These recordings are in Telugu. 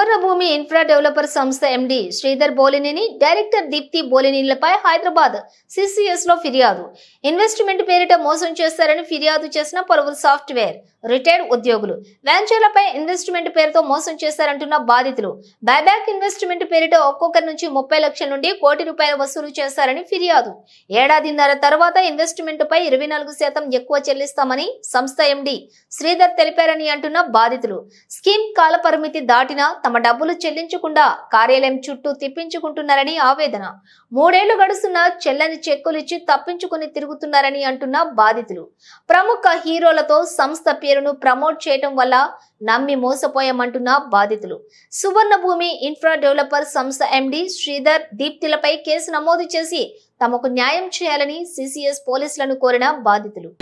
సువర్ణభూమి ఇన్ఫ్రా డెవలపర్ సంస్థ ఎండి శ్రీధర్ బోలినేని డైరెక్టర్ దీప్తి బోలినీలపై హైదరాబాద్ సిసిఎస్లో ఫిర్యాదు. ఇన్వెస్ట్మెంట్ పేరిట మోసం చేస్తారని ఫిర్యాదు చేసిన పలువురు సాఫ్ట్వేర్ రిటైర్డ్ ఉద్యోగులు. వెంచర్లపై ఇన్వెస్ట్మెంట్ పేరుతో మోసం చేస్తారంటున్న బాధితులు. బైబ్యాక్ ఇన్వెస్ట్మెంట్ పేరిట ఒక్కొక్కరి నుంచి ముప్పై లక్షల నుండి కోటి రూపాయల వసూలు చేస్తారని ఫిర్యాదు. ఏడాదిన్నర తర్వాత ఇన్వెస్ట్మెంట్ పై ఇరవై నాలుగు శాతం ఎక్కువ చెల్లిస్తామని సంస్థ ఎండి శ్రీధర్ తెలిపారని అంటున్న బాధితులు. స్కీమ్ కాల పరిమితి దాటినా తమ డబ్బులు చెల్లించకుండా కార్యాలయం చుట్టూ తిప్పించుకుంటున్నారని ఆవేదన. మూడేళ్ళు గడుస్తున్న చెల్లని చెక్కులిచ్చి తప్పించుకుని తిరుగుతున్నారని అంటున్న బాధితులు. ప్రముఖ హీరోలతో సంస్థ పేరును ప్రమోట్ చేయటం వల్ల నమ్మి మోసపోయామంటున్న బాధితులు. సువర్ణ భూమి ఇన్ఫ్రా డెవలపర్ సంస్థ ఎండి శ్రీధర్ దీప్తిలపై కేసు నమోదు చేసి తమకు న్యాయం చేయాలని సిసిఎస్ పోలీసులను కోరిన బాధితులు.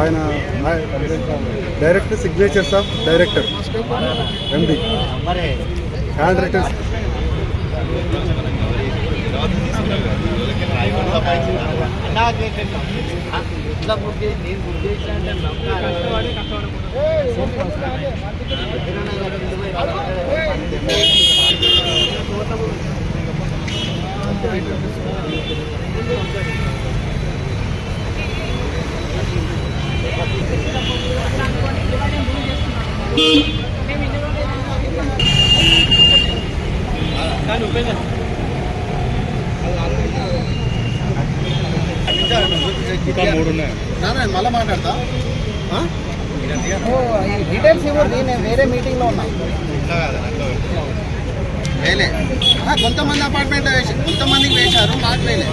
ఆయన direct signatures of director MD hand writers నాన్న మళ్ళీ మాట్లాడతా? డీటెయిల్స్ ఇవ్వండి నేను వేరే మీటింగ్లో ఉన్నా. వేలే. ఆ, కొంతమంది అపార్ట్మెంట్ వేసి కొంతమందికి వేశారు మాకు వేలే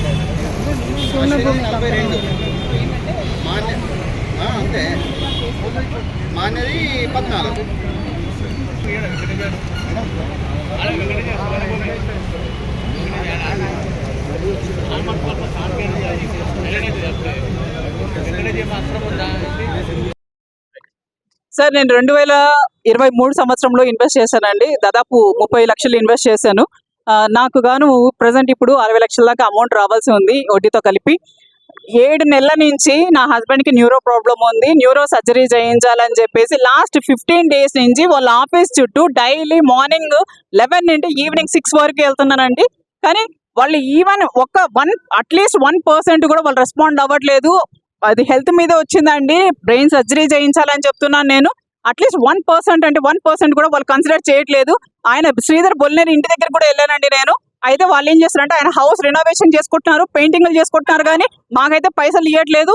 నలభై రెండు. అంతే. మానేది పద్నాలుగు. సార్ నేను రెండు వేల ఇరవై మూడు సంవత్సరంలో ఇన్వెస్ట్ చేశానండి. దాదాపు ముప్పై లక్షలు ఇన్వెస్ట్ చేశాను. నాకు గాను ప్రజెంట్ ఇప్పుడు అరవై లక్షల దాకా అమౌంట్ రావాల్సి ఉంది వడ్డీతో కలిపి. ఏడు నెలల నుంచి నా హస్బెండ్కి న్యూరో ప్రాబ్లం ఉంది న్యూరో సర్జరీ చేయించాలని చెప్పేసి లాస్ట్ ఫిఫ్టీన్ డేస్ నుంచి వాళ్ళ ఆఫీస్ చుట్టూ డైలీ మార్నింగ్ లెవెన్ నుండి ఈవినింగ్ సిక్స్ వరకు వెళ్తున్నానండి. కానీ వాళ్ళు ఈవెన్ ఒక వన్ అట్లీస్ట్ వన్ పర్సెంట్ కూడా వాళ్ళు రెస్పాండ్ అవ్వట్లేదు. అది హెల్త్ మీద వచ్చిందండి బ్రెయిన్ సర్జరీ చేయించాలని చెప్తున్నాను నేను. అట్లీస్ట్ వన్ పర్సెంట్ అంటే వన్ పర్సెంట్ కూడా వాళ్ళు కన్సిడర్ చేయట్లేదు. ఆయన శ్రీధర్ బొల్లేరు ఇంటి దగ్గర కూడా వెళ్ళానండి నేను. అయితే వాళ్ళు ఏం చేస్తారంటే ఆయన హౌస్ రెనోవేషన్ చేసుకుంటున్నారు పెయింటింగ్లు చేసుకుంటున్నారు కానీ మాకైతే పైసలు ఇవ్వట్లేదు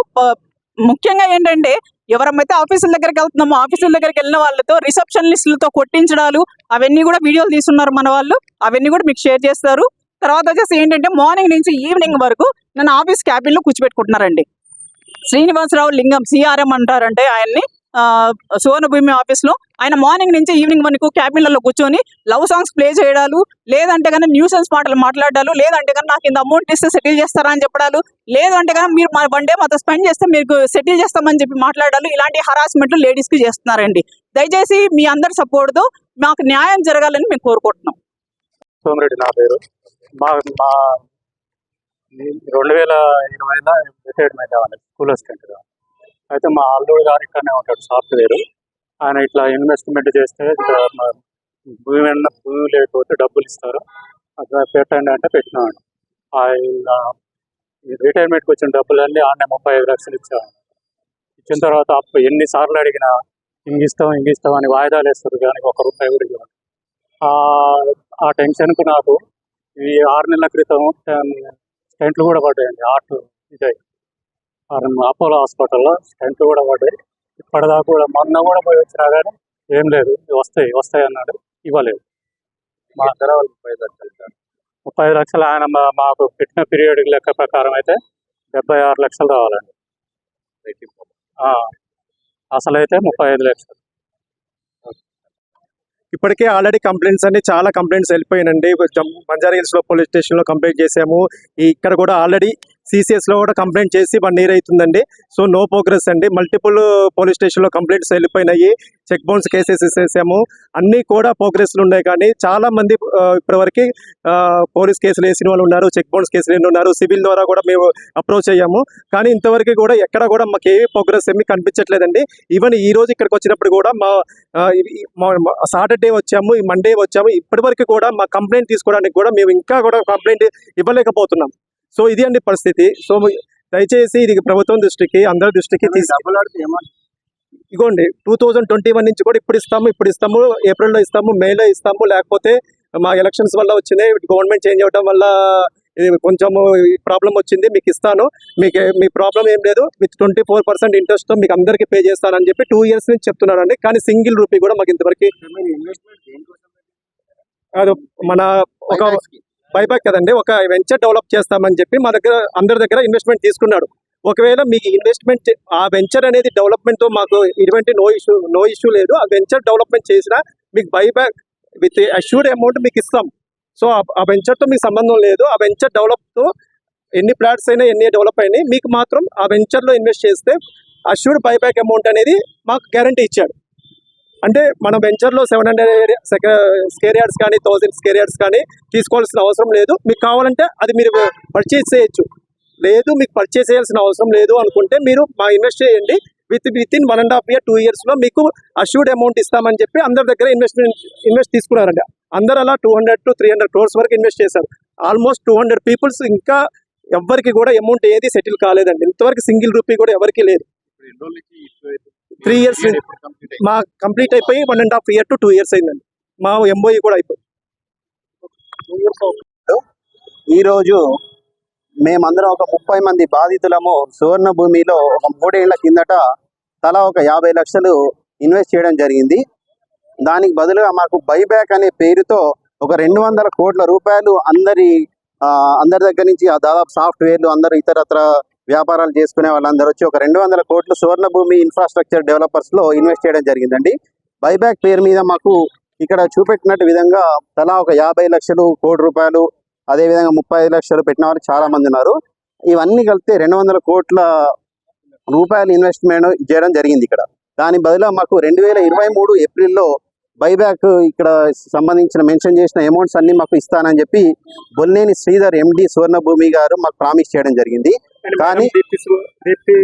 ముఖ్యంగా ఏంటంటే ఎవరమైతే ఆఫీసుల దగ్గరికి వెళ్తున్నామో ఆఫీసుల దగ్గరికి వెళ్ళిన వాళ్ళతో రిసెప్షనిస్టులతో కొట్టించడాలు అవన్నీ కూడా వీడియోలు తీస్తున్నారు మన వాళ్ళు. అవన్నీ కూడా మీకు షేర్ చేస్తారు. తర్వాత వచ్చేసి ఏంటంటే మార్నింగ్ నుంచి ఈవినింగ్ వరకు నన్ను ఆఫీస్ క్యాబిన్లో కూర్చోబెట్టుకుంటున్నారండి. శ్రీనివాసరావు లింగం సిఆర్ఎం అంటారంటే ఆయన్ని. ఆ, సువర్ణభూమి ఆఫీస్లో ఆయన మార్నింగ్ నుంచి ఈవినింగ్ వరకు క్యాబిన్లలో కూర్చొని లవ్ సాంగ్స్ ప్లే చేయడాలు లేదంటే కానీ న్యూసెన్స్ మాటలు మాట్లాడాలు లేదంటే కానీ నాకు ఇంత అమౌంట్ ఇస్తే సెటిల్ చేస్తారా అని చెప్పడాలు లేదంటే కానీ మీరు మా వన్ డే మాతో స్పెండ్ చేస్తే మీకు సెటిల్ చేస్తామని చెప్పి మాట్లాడాలు ఇలాంటి హరాస్మెంట్లు లేడీస్కి చేస్తున్నారండి. దయచేసి మీ అందరి సపోర్ట్తో మాకు న్యాయం జరగాలని మేము కోరుకుంటున్నాం. సోమరెడ్డి నా పేరు. మా మా రెండు వేల ఇరవైలో రిటైర్మెంట్ అవ్వాలి. స్కూల్ అసిస్టెంట్గా అయితే మా అల్లుడు గారు ఇక్కడనే ఉంటాడు సాఫ్ట్వేర్. ఆయన ఇట్లా ఇన్వెస్ట్మెంట్ చేస్తే ఇట్లా భూమి భూమి లేకపోతే డబ్బులు ఇస్తారు? అట్లా పెట్టండి అంటే పెట్టినాడు. ఆయన రిటైర్మెంట్కి వచ్చిన డబ్బులన్నీ ఆయన ముప్పై ఐదు లక్షలు ఇచ్చాడు. ఇచ్చిన తర్వాత అప్పు ఎన్నిసార్లు అడిగినా ఇంగిస్తాం ఇంగిస్తాం అని వాయిదాలు వేస్తారు కానీ ఒక రూపాయి కూడా ఇవ్వండి. ఆ- టెన్షన్కు నాకు ఈ ఆరు నెలల క్రితం స్టెంట్లు కూడా పడ్డాయండి. ఆర్ట్ ఇదే అపోలో హాస్పిటల్లో స్టెంట్లు కూడా పడ్డాయి. ఇప్పటిదాకా కూడా మొన్న కూడా పోయి వచ్చినా కానీ ఏం లేదు వస్తాయి వస్తాయి అన్నాడు ఇవ్వలేదు. మా తర్వాత ముప్పై ఐదు లక్షలు ముప్పై ఐదు లక్షలు ఆయన మా- మాకు పెట్టిన పీరియడ్ లెక్క ప్రకారం అయితే డెబ్బై ఆరు లక్షలు రావాలండి. ఆ, అసలైతే ముప్పై ఐదు లక్షలు. ఇప్పటికే ఆల్రెడీ కంప్లైంట్స్ అన్ని చాలా కంప్లైంట్స్ వెళ్ళిపోయినండి జమ్- బంజారా హిల్స్లో పోలీస్ స్టేషన్లో కంప్లైంట్ చేసాము. ఈ ఇక్కడ కూడా ఆల్రెడీ లో కూడా కంప్లైంట్ చేసి వన్ ఇయర్ అవుతుందండి. సో నో ప్రోగ్రెస్ అండి. మల్టిపుల్ పోలీస్ స్టేషన్లో కంప్లైంట్స్ వెళ్ళిపోయినాయి. చెక్ బౌన్స్ కేసెస్ వేసాము అన్ని కూడా ప్రోగ్రెస్లు ఉన్నాయి కానీ చాలా మంది ఇప్పటివరకు పోలీస్ కేసులు వేసిన వాళ్ళు ఉన్నారు చెక్ బౌన్స్ కేసులు ఉన్నారు. సివిల్ ద్వారా కూడా మేము అప్రోచ్ అయ్యాము. కానీ ఇంతవరకు కూడా ఎక్కడ కూడా మాకు ఏ ప్రోగ్రెస్ ఏమీ కనిపించట్లేదండి. ఈవెన్ ఈ రోజు ఇక్కడికి వచ్చినప్పుడు కూడా మా మా- సాటర్డే వచ్చాము ఈ మండే వచ్చాము. ఇప్పటివరకు కూడా మా కంప్లైంట్ తీసుకోవడానికి కూడా మేము ఇంకా కూడా కంప్లైంట్ ఇవ్వలేకపోతున్నాం. సో ఇది అండి పరిస్థితి. సో దయచేసి ఇది ప్రభుత్వం దృష్టికి అందరి దృష్టికి తీసు డబ్బులు ఆడితే ఏమన్నా ఇగోండి టూ థౌజండ్ ట్వంటీ వన్ నుంచి కూడా ఇప్పుడు ఇస్తాము ఇప్పుడు ఇస్తాము ఏప్రిల్లో ఇస్తాము మేలో ఇస్తాము లేకపోతే మా ఎలక్షన్స్ వల్ల వచ్చినాయి గవర్నమెంట్ చేంజ్ అవ్వడం వల్ల కొంచెము ప్రాబ్లం వచ్చింది మీకు ఇస్తాను. మీకు మీ ప్రాబ్లం ఏం లేదు విత్ ట్వంటీ ఫోర్ పర్సెంట్ ఇంట్రెస్ట్తో మీకు అందరికీ పే చేస్తానని చెప్పి టూ ఇయర్స్ నుంచి చెప్తున్నారండి. కానీ సింగిల్ రూపీ కూడా మాకు ఇంతవరకు అది మన ఒక బైబ్యాక్ కదండి. ఒక వెంచర్ డెవలప్ చేస్తామని చెప్పి మా దగ్గర అందరి దగ్గర ఇన్వెస్ట్మెంట్ తీసుకున్నాడు. ఒకవేళ మీకు ఇన్వెస్ట్మెంట్ ఆ వెంచర్ అనేది డెవలప్మెంట్తో మాకు ఎటువంటి నో ఇష్యూ నో ఇష్యూ లేదు. ఆ వెంచర్ డెవలప్మెంట్ చేసినా మీకు బైబ్యాక్ విత్ అష్యూర్డ్ అమౌంట్ మీకు ఇస్తాం. సో ఆ వెంచర్తో మీకు సంబంధం లేదు. ఆ వెంచర్ డెవలప్తో ఎన్ని ప్లాట్స్ అయినా ఎన్ని డెవలప్ అయినాయి మీకు మాత్రం ఆ వెంచర్లో ఇన్వెస్ట్ చేస్తే అష్యూర్డ్ బైబ్యాక్ అమౌంట్ అనేది మాకు గ్యారంటీ ఇచ్చాడు. అంటే మన వెంచర్లో సెవెన్ హండ్రెడ్ స్కేర్ యార్డ్స్ కానీ థౌసండ్ స్కేర్ యార్డ్స్ కానీ తీసుకోవాల్సిన అవసరం లేదు. మీకు కావాలంటే అది మీరు పర్చేస్ చేయొచ్చు. లేదు మీకు పర్చేస్ చేయాల్సిన అవసరం లేదు అనుకుంటే మీరు మా ఇన్వెస్ట్ చేయండి. With within one and half year two ఇయర్స్లో మీకు అష్యూర్డ్ అమౌంట్ ఇస్తామని చెప్పి అందరి దగ్గర ఇన్వెస్ట్మెంట్ ఇన్వెస్ట్ తీసుకున్నారండి అందరు అలా two hundred to three hundred crores వరకు ఇన్వెస్ట్ చేశారు. ఆల్మోస్ట్ టూ హండ్రెడ్ పీపుల్స్ ఇంకా ఎవరికి కూడా అమౌంట్ ఏది సెటిల్ కాలేదండి. ఇంతవరకు సింగిల్ రూపీ కూడా ఎవరికి లేదు. Complete అయింది? మా కంప్లీట్ అయిపోయి one and half year to two years అయిందండి. మా ఎంఓఈ కూడా అయిపోయి ఈరోజు మేమందరం ఒక ముప్పై మంది బాధితులము సువర్ణ భూమిలో ఒక మూడేళ్ళ కిందట తలా ఒక యాభై లక్షలు ఇన్వెస్ట్ చేయడం జరిగింది. దానికి బదులుగా మాకు బైబ్యాక్ అనే పేరుతో ఒక రెండు వందల కోట్ల రూపాయలు అందరి అందరి దగ్గర నుంచి ఆ దాదాపు సాఫ్ట్వేర్లు అందరూ ఇతరత్ర వ్యాపారాలు చేసుకునే వాళ్ళందరూ వచ్చి ఒక రెండు వందల కోట్లు సువర్ణ భూమి ఇన్ఫ్రాస్ట్రక్చర్ డెవలపర్స్లో ఇన్వెస్ట్ చేయడం జరిగిందండి. బైబ్యాక్ పేరు మీద మాకు ఇక్కడ చూపెట్టినట్టు విధంగా తలా ఒక యాభై లక్షలు కోటి రూపాయలు అదే విధంగా ముప్పై ఐదు లక్షలు పెట్టిన వారు చాలా మంది ఉన్నారు. ఇవన్నీ కలిపితే రెండు వందల కోట్ల రూపాయలు ఇన్వెస్ట్మెంట్ చేయడం జరిగింది ఇక్కడ. దాని బదులు మాకు రెండు వేల ఇరవై మూడు ఏప్రిల్లో బైబ్యాక్ ఇక్కడ సంబంధించిన మెన్షన్ చేసిన అమౌంట్స్ అన్ని మాకు ఇస్తానని చెప్పి బొల్లేని శ్రీధర్ ఎండి సువర్ణభూమి గారు మాకు ప్రామిస్ చేయడం జరిగింది. కానీ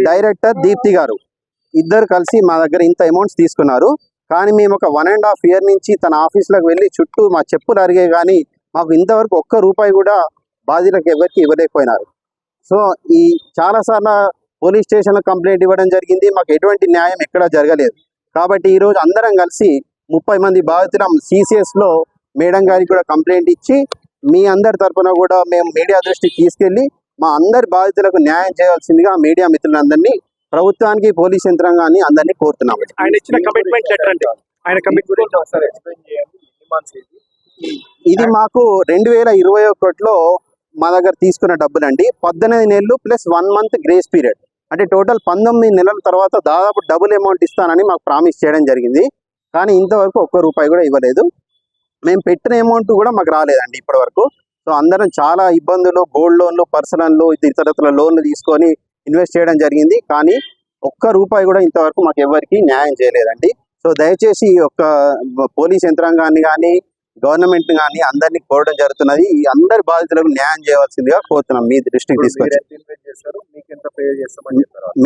డైరెక్టర్ దీప్తి గారు ఇద్దరు కలిసి మా దగ్గర ఇంత అమౌంట్స్ తీసుకున్నారు. కానీ మేము ఒక వన్ అండ్ హాఫ్ ఇయర్ నుంచి తన ఆఫీస్లోకి వెళ్ళి చుట్టూ మా చెప్పులు అరిగే కానీ మాకు ఇంతవరకు ఒక్క రూపాయి కూడా బాధితులకు ఎవరికి ఇవ్వలేకపోయినారు. సో ఈ చాలాసార్లు పోలీస్ స్టేషన్లో కంప్లైంట్ ఇవ్వడం జరిగింది. మాకు ఎటువంటి న్యాయం ఎక్కడా జరగలేదు. కాబట్టి ఈరోజు అందరం కలిసి ముప్పై మంది బాధితులం సిసిఎస్లో మేడం గారికి కూడా కంప్లైంట్ ఇచ్చి మీ అందరి తరపున కూడా మేము మీడియా దృష్టికి తీసుకెళ్ళి మా అందరి బాధితులకు న్యాయం చేయాల్సిందిగా మీడియా మిత్రులందరినీ ప్రభుత్వానికి పోలీస్ యంత్రాంగాన్ని అందరినీ కోరుతున్నాము ఆయన ఇచ్చిన కమిట్మెంట్ లెటర్ అండి ఆయన కమిట్మెంట్ ఒకసారి ఎక్స్ప్లెయిన్ చేయండి ఎన్ని months ఇది? ఇది మాకు రెండు వేల ఇరవై ఒకటిలో మా దగ్గర తీసుకున్న డబ్బులండి. పద్దెనిమిది నెలలు plus one month grace period అంటే టోటల్ పంతొమ్మిది నెలల తర్వాత దాదాపు డబుల్ అమౌంట్ ఇస్తానని మాకు ప్రామిస్ చేయడం జరిగింది. కానీ ఇంతవరకు ఒక్క రూపాయి కూడా ఇవ్వలేదు. మేము పెట్టిన అమౌంట్ కూడా మాకు రాలేదండి ఇప్పటి వరకు సో అందరం చాలా ఇబ్బందులు గోల్డ్ లోన్లు పర్సనల్ ఇతరత్ర లోన్లు తీసుకొని ఇన్వెస్ట్ చేయడం జరిగింది. కానీ ఒక్క రూపాయి కూడా ఇంతవరకు మాకు ఎవరికి న్యాయం చేయలేదండి. సో దయచేసి ఈ యొక్క పోలీస్ యంత్రాంగాన్ని కానీ గవర్నమెంట్ కానీ అందరినీ కోరడం జరుగుతున్నది. ఈ అందరి బాధితులకు న్యాయం చేయవలసిందిగా కోరుతున్నాం మీ దృష్టికి తీసుకొచ్చి.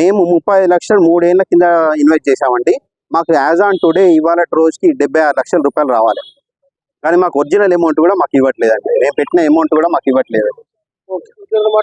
మేము ముప్పై ఐదు లక్షలు మూడేళ్ళ కింద ఇన్వెస్ట్ చేశామండి. మాకు యాజ్ ఆన్ టుడే ఇవాళ రోజుకి డెబ్బై ఆరు లక్షల రూపాయలు రావాలి. కానీ మాకు ఒరిజినల్ అమౌంట్ కూడా మాకు ఇవ్వట్లేదండి. మేము పెట్టిన అమౌంట్ కూడా మాకు ఇవ్వట్లేదు.